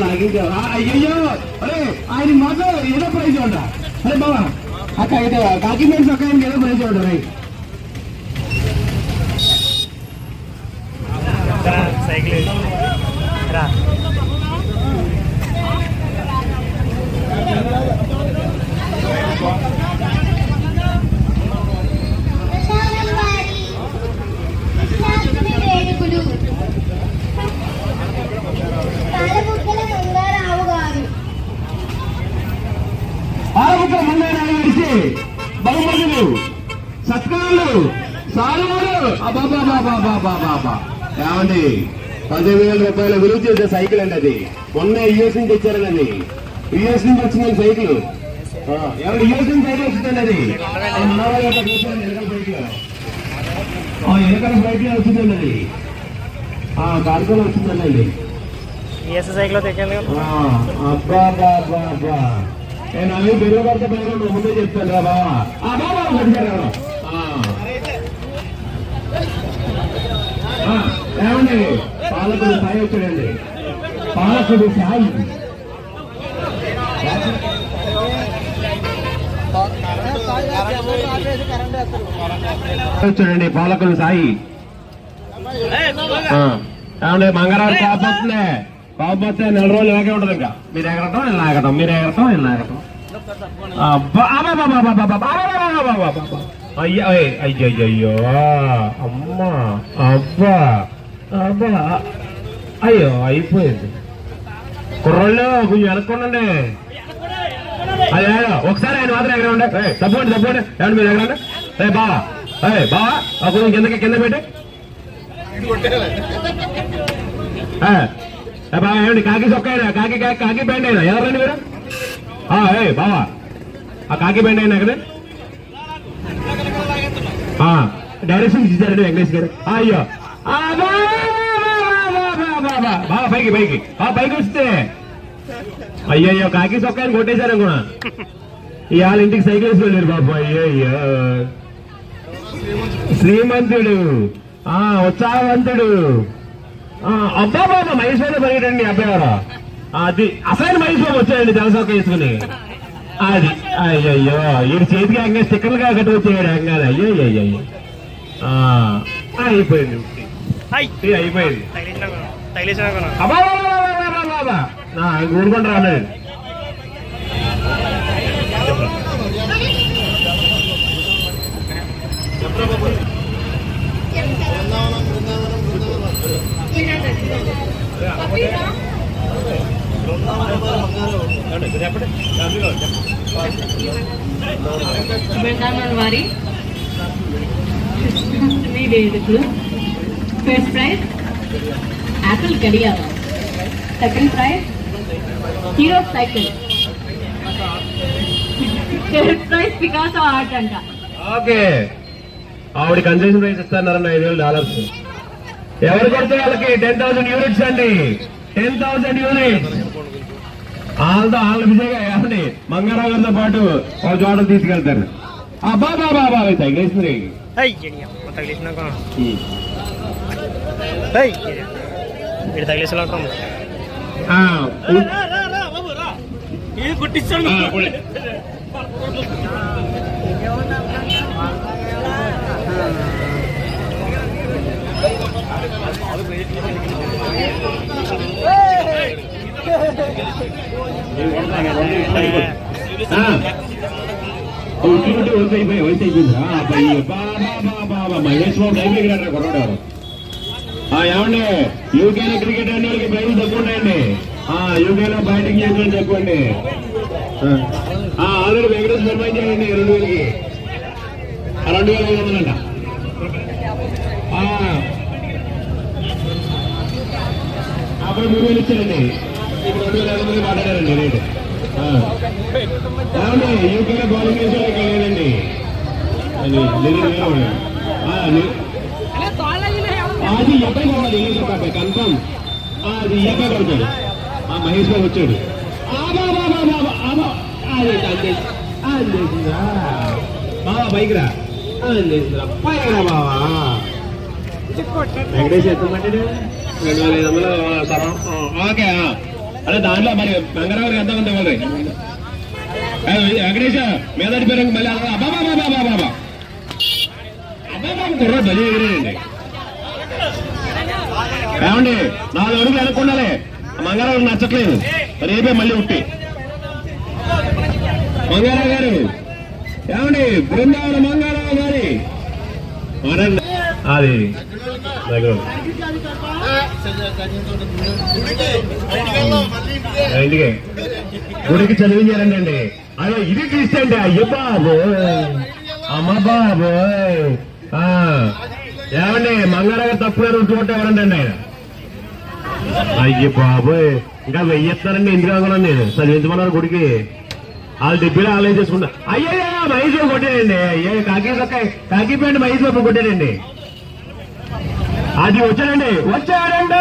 లాగించా అయ్యో అరే ఆయన మాత్రం ఏదో ప్రైజ్ ఉంటా అరే బాబా అక్క అయితే డాక్యుమెంట్స్ ఒక ఆయనకి ఏదో ప్రైజ్ ఉంటా రై సైకిల్ రా వేడుకలు ఏమండి? పదివేల రూపాయల విలువ చేసే సైకిల్ అండి అది. మొన్న యుఎస్ నుంచి తెచ్చారండి యుఎస్ నుంచి వచ్చింది సైకిల్. ఎవరు యుఎస్ నుంచి సైకిల్ వచ్చిందండి అది? ఎనకల సైకిల్. వచ్చిందండి అది. కార్గోలో వచ్చిందండి యుఎస్ సైకిల్ అబ్బా అబ్బా అబ్బా అబ్బా. నేను అవి బిరుగు పడితే ముందే చెప్తాను రా బాబా బాబా ఏమండి పాలకుడు సాయి వచ్చాడండి పాలకుడు సాయి వచ్చాడండి పాలకుడు సాయి ఏమండి మంగళవారం పాప వస్తుందే వస్తే నెల రోజులు ఇలాగే ఉంటుంది ఇంకా మీరు ఎగరటం నేను లాగటం మీరు ఎగరటం నేను లాగటం అబ్బా, అబ్బా, అబ్బా, అబ్బా, అబ్బా, అబ్బా, అబ్బా, అయ్య అయ్, అయ్యో అయ్యో అమ్మా అబ్బా అబ్బా అయ్యో అయిపోయింది. కుర్రోళ్ళు కొంచెం వెనక్కుండండి అదే ఒకసారి ఆయన మాత్రం ఎగరండి తప్పండి తప్పండి ఏమండి మీరు ఎగరండి ఏ బావా. ఏ బావా కొంచెం కిందకి కింద పెట్టి. బావా ఏమండి కాకి చొక్కా అయినా? కాకి కాకి కాకి బ్యాండ్ అయినా? ఎవరండి మీరు? ఆ, ఏ బావా. ఆ కాకి బ్యాండ్ అయినా కదా డైరెక్షన్ ఇచ్చారండి వెంకటేష్ గారు. అయ్యో. ఆ, పైకి పైకి. ఆ పైకి వస్తే. అయ్యయ్యో కాకి సొక్కాయని కొట్టేశారు కూడా. ఇవాళ ఇంటికి సైకిల్ వేసి వెళ్ళారు బాబు అయ్యయ్యో. శ్రీమంతుడు. ఆ ఉత్సాహవంతుడు. ఆ, అబ్బా బాబా మహేశ్వరం పరిగెట్టండి అబ్బాయి అది అసలు మహేశ్వరం వచ్చాయండి తెలసొక్క వేసుకుని. అది అయ్యయ్యో. వీడి చేతికి అంగా స్టిక్కర్లు కాకట్టు వచ్చాడు అంగాలు. అయ్యో అయ్యో అయిపోయింది. అయిపోయింది. ఊరుకుంటా రాలేదు Yeah. వారి మీ వేదికలు ఫస్ట్ ప్రైజ్ యాపిల్ గడియార second prize Hero cycle third prize Picasso art అంట. ఓకే. ఆవిడ కన్సెషన్ ప్రైస్ ఇస్తున్నారన్న ఐదు వేల డాలర్స్ ఎవరు కొడితే వాళ్ళకి టెన్ థౌసండ్ యూనిట్స్ అండి. టెన్ థౌసండ్ యూనిట్స్ వాళ్ళతో వాళ్ళ విజయగా ఏమండి మంగారావు గారితో పాటు ఒక చోట తీసుకెళ్తారు. అబ్బా బాబా బాబా తగిలేసింది హై తగిలించిన కొను హై వీడు తగిలేసిన కొను ఇది కుట్టిస్తాడు ఉట్టినట్టు వయసు అయిపోయి వయసు అయిపోయిందా అబ్బాయి బాబా బాబా మహేష్ బాబు టైం ఆ ఏమండి యూకేలో క్రికెట్ అనే వాళ్ళకి ప్రైజ్ తక్కువ ఉన్నాయండి ఆ యూకేలో బ్యాటింగ్ చేసిన వాళ్ళు తక్కువ అండి ఆల్రెడీ వెంకటేష్ నిర్మాణం చేయండి రెండు వేలకి ఆ, రెండు వేల ఐదు వందలంట అప్పుడు మూడు వేలు ఇచ్చారండి మీకు రెండు వేల ఐదు మంది మాట్లాడారండి రేటు అవునండి యూకేలో బౌలింగ్ చేసే ఇక్కడ లేదండి. అది అది ఎక్కడ కావాలి పాప కన్ఫర్మ్. అది ఎక్కడ కొడతాడు. ఆ మహేష్ బాబు వచ్చాడు. అందేసిందా బాబా బైక్ రా. అందేసిందా పైకి రా బాబా వెంకటేష్ ఎత్తమంటే రెండు వేల ఐదు వందలు సరం ఓకే అదే దాంట్లో మరి బంగారావు ఎంత ఉంది ఇవ్వాలి వెంకటేశ మీదటి పేరు మళ్ళీ అలా అబ్బా బాబా బాబా బాబా కుర్ర బలి ఎగిరేయండి ఏమండి నాలుగు అడుగులు వెనక్కుండాలి మంగారావు నచ్చట్లేదు రేపే మళ్ళీ ఉట్టి మంగారావు గారు ఏమండి బృందావన మంగారావు గారి. అది దగ్గర ఇంటికి గుడికి చదివించారండి అండి అదే ఇది తీసండి అయ్యో బాబు అమ్మ బాబు ఏమండి మంగారావు గారు తప్పుగా ఎవరండి ఆయన? అయ్యో బాబోయ్. ఇంకా వెయ్యిస్తానండి ఎందుకు అనుకున్నాను నేను? చదివించమన్నారు గుడికి. వాళ్ళు డిబ్బీలో ఆలోచన చేసుకుంటా అయ్యో మైసూరు కొట్టాడండి అయ్యో కాకి కాకి ప్యాంట్ మైసూరు కొట్టాడండి అది వచ్చాడండి వచ్చాడండి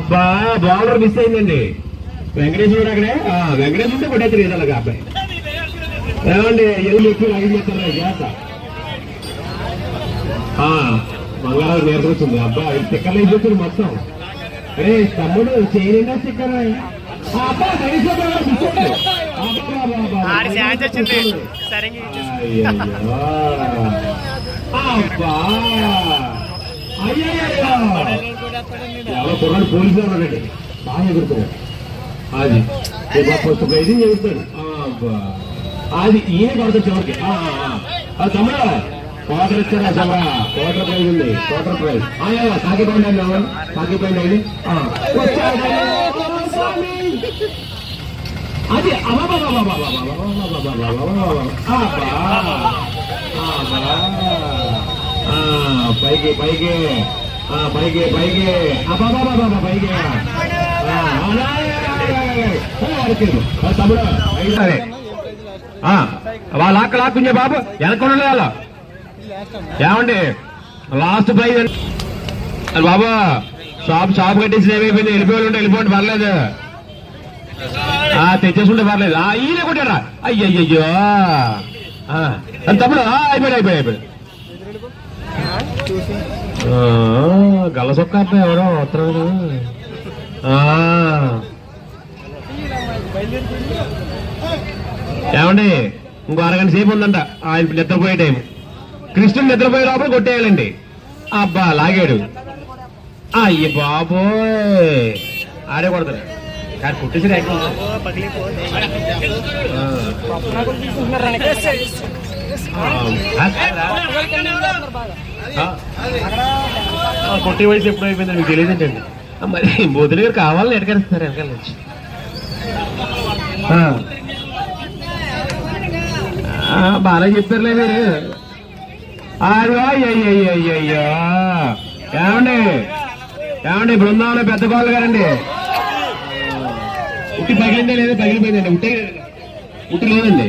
అబ్బా బౌలర్ మిస్ అయిందండి. వెంకటేష్ కూడా అక్కడే? ఆ, వెంకటేష్ ఉంటే కొట్టేస్తారు ఏదో అలాగా అబ్బాయి. ఏమండి ఎల్లు ఎక్కువ లాగి చేస్తారు జాత మంగళవారం నేర్పొచ్చింది అబ్బా ఇది స్టిక్కర్లు అయిపోతుంది మొత్తం? అరే తమ్ముడు చేయలేదా స్టిక్కర్ అబ్బా. సరిగ్గా ఇచ్చేసి. అయ్యయ్యో. అబ్బా అయ్యయ్యో. ఎవరో కుర్రాడు పోలీసులు ఉన్నాడండి బాగా ఎగురుతున్నాడు అది పుస్తకం ఇది చెబుతాడు అది ఈయన కొడతాడు చివరికి ఆ, ఆ, తమ్ముడు క్వార్టర్ ఇచ్చారా చవరా క్వార్టర్ ప్రైజ్ ఉంది క్వార్టర్ ప్రైజ్ అయ్యా పండి అండి ఎవరు? కాకి పండి అండి ఆ. వచ్చాడు. స్వామి. అది పైకి పైకి. పైకి పైకి. అబాబాబాబా పైకి. ఆ, అలా, అరికెళ్ళు. తమ్ముడు సరే. వాళ్ళ లాక్క లాక్కుండే బాబు. వెనకుండా వాళ్ళ ఏమండి? లాస్ట్ ప్రైజ్ అండి. బాబా షాప్ షాప్ కట్టేసి ఏమైపోయింది? వెళ్ళిపోయి ఉంటే వెళ్ళిపోండి పర్లేదు. తెచ్చేసుకుంటే పర్లేదు. ఈయన కొట్టారా అయ్యయ్యో ఆ, తమ్ముడు అయిపోయాడు అయిపోయాడు అయిపోయాడు గల్ల సొక్క అబ్బాయి కదా. ఆ. ఏమండి ఇంకో అరగంట సేపు ఉందంట. ఆయన నిద్రపోయే టైం. కృష్ణుడు నిద్రపోయే లోపల కొట్టేయాలండి. అబ్బా లాగాడు. అయ్య బాబోయ్. ఆడే కొడతాడు. కానీ కొట్టేసి కొట్టే వయసు ఎప్పుడు అయిపోయింది మీకు తెలియదండి మరి బోధులు గారు కావాలని ఎడకరిస్తున్నారు వెనకాల నుంచి. బాగా చెప్పారులే మీరు. అయ్యో ఏమండి? ఏమండి బృందావనం పెద్ద కోళ్ళు గారండి. ఉట్టి పగిలిందే లేదు? పగిలిపోయిందండి. ఉట్టి ఉట్టి లేదండి?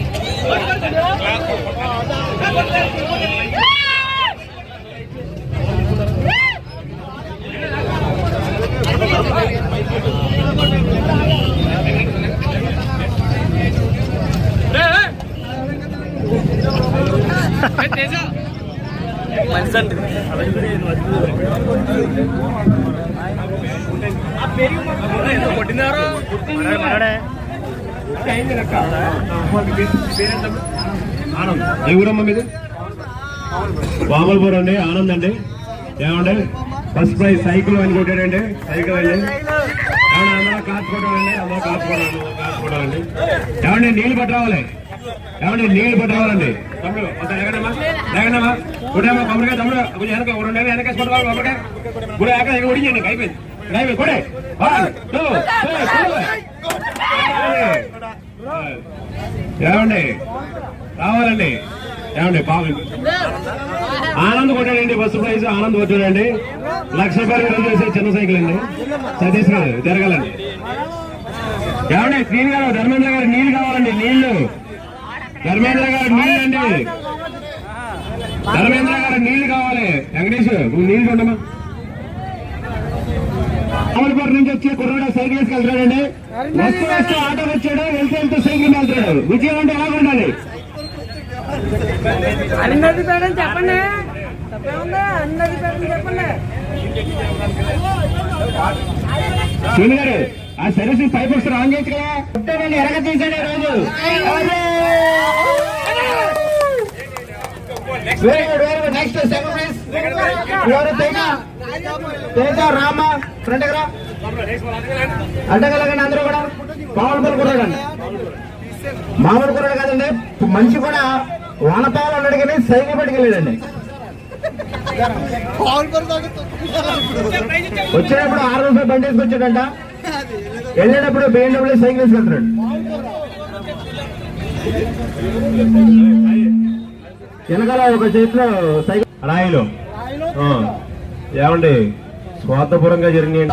ఏ ఊరమ్మ మీది? వామల్పూర్ అండి ఆనంద్ అండి. ఏమండి? ఫస్ట్ ప్రైజ్ సైకిల్ అని కొట్టాడండి. సైకిల్ అండి ఏమన్నా అందరూ కాచుకోవడం అందరూ కాచుకోవడం కాచుకోవడం ఏమండి నీళ్ళు పట్టరావాలి. ఏమండి నీళ్ళు పట్టరావాలండి. తమ్ముడు ఒకసారి ఎగడమ్మా ఎగడమ్మా కొట్టేమ్మా కొబ్బరికాయ తమ్ముడు. కొంచెం వెనక రెండు వెనక కొట్టుకోవాలి కొబ్బరికాయ కూడా ఎక్కడ ఎక్కడ ఒడియండి అయిపోయింది. అయిపోయింది కొడే ఏమండి? రావాలండి. ఏమండి బాగుంది ఆనంద్ కొట్టాడండి ఫస్ట్ ప్రైజ్. ఆనంద్ కొట్టాడండి. లక్ష రూపాయలు చేసే చిన్న సైకిల్ అండి. సతీష్ గారు జరగాలండి ఏమండి శ్రీని గారు ధర్మేంద్ర గారు నీళ్ళు కావాలండి నీళ్ళు ధర్మేంద్ర గారు నీళ్ళు అండి ధర్మేంద్ర గారు నీళ్ళు కావాలి. వెంకటేష్ నువ్వు నీళ్ళు ఉండమా అమలపూర్ నుంచి వచ్చి కుర్రాడు సైకిల్ వేసుకెళ్తాడండి వస్తూ వస్తూ ఆటో వచ్చాడు వెళ్తే వెళ్తూ సైకిల్ వెళ్తాడు విజయం అంటే ఎలా ఉండాలి? అన్నది పేడని చెప్పండి. తప్పేముందా అన్నది పేడని చెప్పండి. శివుని గారు ఆ సర్వీసింగ్ పైప్ వస్తారు ఆన్ చేయొచ్చు కదా. ఎరగ తీసాడు రోజు. Very good very good next second ఎవరు? తేజ. తేజ రామ ఫ్రంట్ దగ్గర. అడ్డగలగండి అందరూ కూడా. మామూలు కుర్రాడండి మామూలు కుర్రాడు కాదండి మంచి కూడా వానపాలు ఉన్నాడు కానీ సైకిల్ పట్టుకెళ్ళాడండి. వచ్చినప్పుడు ఆరు రూపాయలు బండి తీసుకొచ్చాడంట. వెళ్ళేటప్పుడు బిఎండబ్ల్యూ సైకిల్ తీసుకెళ్తున్నాడు. వెనకాల ఒక చేతిలో సైకిల్. రాయిలో. ఏమండి? స్వార్థపూరంగా జరిగినాయి.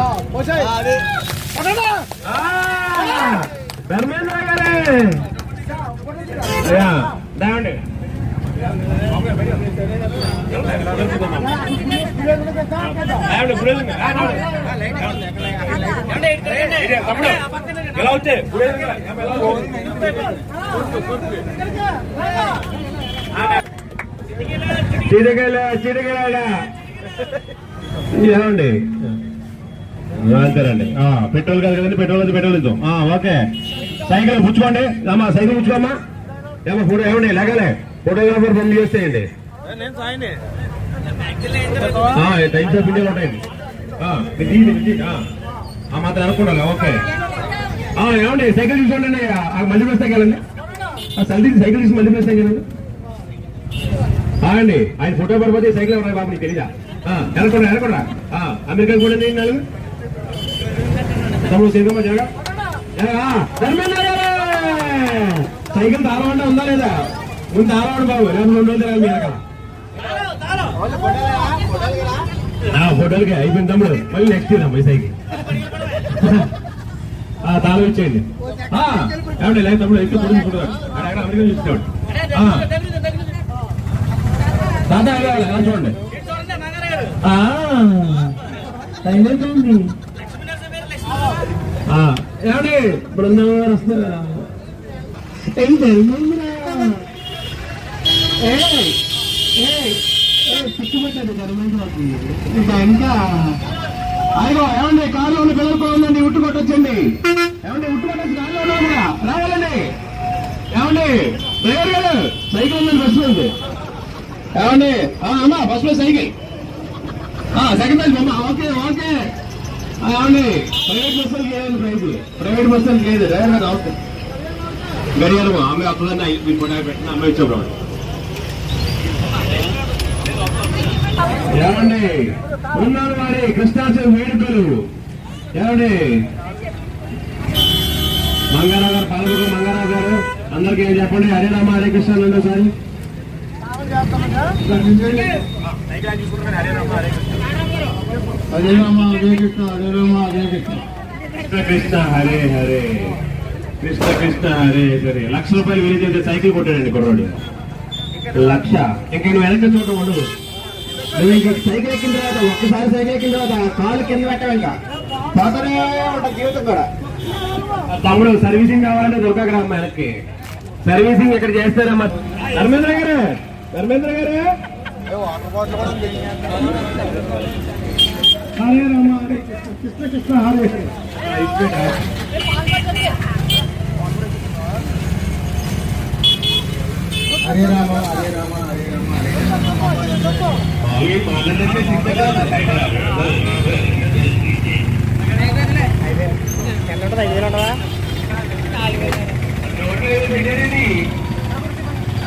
ధర్మేంద్ర గారే. ఎలా వచ్చే. ఎలా ఏమండి అంతేనండి. ఆ, పెట్రోల్ కాదు కదండి పెట్రోల్ అయితే పెట్రోల్ ఇద్దాం. ఓకే. సైకిల్ పుచ్చుకోండి. అమ్మా సైకిల్ పుచ్చుకోమ్మా. ఏమో ఫోటో ఏమండి? లేగలే ఫోటోగ్రాఫర్ పంపు చేసేయండి టైమ్స్ ఆఫ్ ఇండియా ఉంటాయండి మాత్రం అనుకుంటాను ఓకే. ఏమండి సైకిల్ చూసుకోండి మల్టీప్లెక్స్ సైకిల్ అండి. ఆ సైకిల్ సైకిల్ తీసి మల్టీప్లెక్స్ సైకిల్ అండి. బాగండి ఆయన ఫోటో పడిపోతే సైకిల్ ఎవరు బాబు నీకు తెలీదా? ఎనకుండా ఎనకుండా అమెరికా కూడా ఏంటి నాలుగు తమ్ముడు సీతమ్మ జరగా సైకిల్ తాళమంటే ఉందా లేదా? ముందు తాళమండి బాబు రెండు రెండు రోజులు తిరగాలి మీ వెనకాల. హోటల్కి అయిపోయింది తమ్ముడు. మళ్ళీ నెక్స్ట్ ఇద్దాం ఈ సైకిల్. తాళం ఇచ్చేయండి. ఆ, లేదు తమ్ముడు ఎక్కువ అమెరికా చూసుకోండి దాదా ఇలా చూడండి ఆ, అయిపోయింది ఏమండి? బృందావనం గారు వస్తున్నారా? ఏం ధర్మంరా ఏయ్, ఇంకా ఇంకా. అయ్యో ఏమండి? కారులో ఉన్న పిల్లలు బాగుందండి ఉట్టు కొట్టొచ్చండి. ఏమండి ఉట్టు కొట్టొచ్చి కారులో ఉన్నా రావాలండి. ఏమండి? డ్రైవర్ గారు సైకిల్ ఉందండి బస్సు ఉంది ఏమండి? ఆ, అమ్మా ఫస్ట్లో సైకిల్. సెకండ్ ప్రైజ్ అమ్మా ఓకే ఓకే. ఏమండి? ప్రైవేట్ బస్సులకి ఏదండి ప్రైజ్ ప్రైవేట్ బస్సులకి లేదు. డ్రైవర్ గారు ఓకే గడియారు ఆమె అప్పుడన్నా మీ ఫోటో పెట్టిన అమ్మాయి ఇచ్చాడు ఏమండి? ఉన్నారు వారి కృష్ణాచలం వేడుకలు. ఏమండి? మంగారావు గారు పాల్గొన్న మంగారావు గారు అందరికీ ఏం చెప్పండి? హరే రామ హరే కృష్ణ అనండి హరే రామ హరే కృష్ణ హరే రామ హరే కృష్ణ కృష్ణ కృష్ణ హరే హరే కృష్ణ కృష్ణ హరే హరే లక్ష రూపాయలు విలువ సైకిల్ కొట్టాడండి కుర్రాడు లక్ష ఇంకా నువ్వు వెనక చోట ఉండదు నువ్వు ఇంకా సైకిల్ ఎక్కిన తర్వాత ఒక్కసారి సైకిల్ ఎక్కిన తర్వాత కాలు కింద పెట్టావు ఇంకా పోతనే ఉంటా జీవితం కూడా తమ్ముడు సర్వీసింగ్ కావాలంటే దుర్గాగ్రామం వెనక్కి. సర్వీసింగ్ ఇక్కడ చేస్తారమ్మా. ధర్మేంద్ర గారు. ధర్మేంద్ర గారే హరే రామ హరే కృష్ణ కృష్ణ హరే హరే రామ హరే రామ హరే రామ హరే ఎన్నుంటుంది ఉంటుందా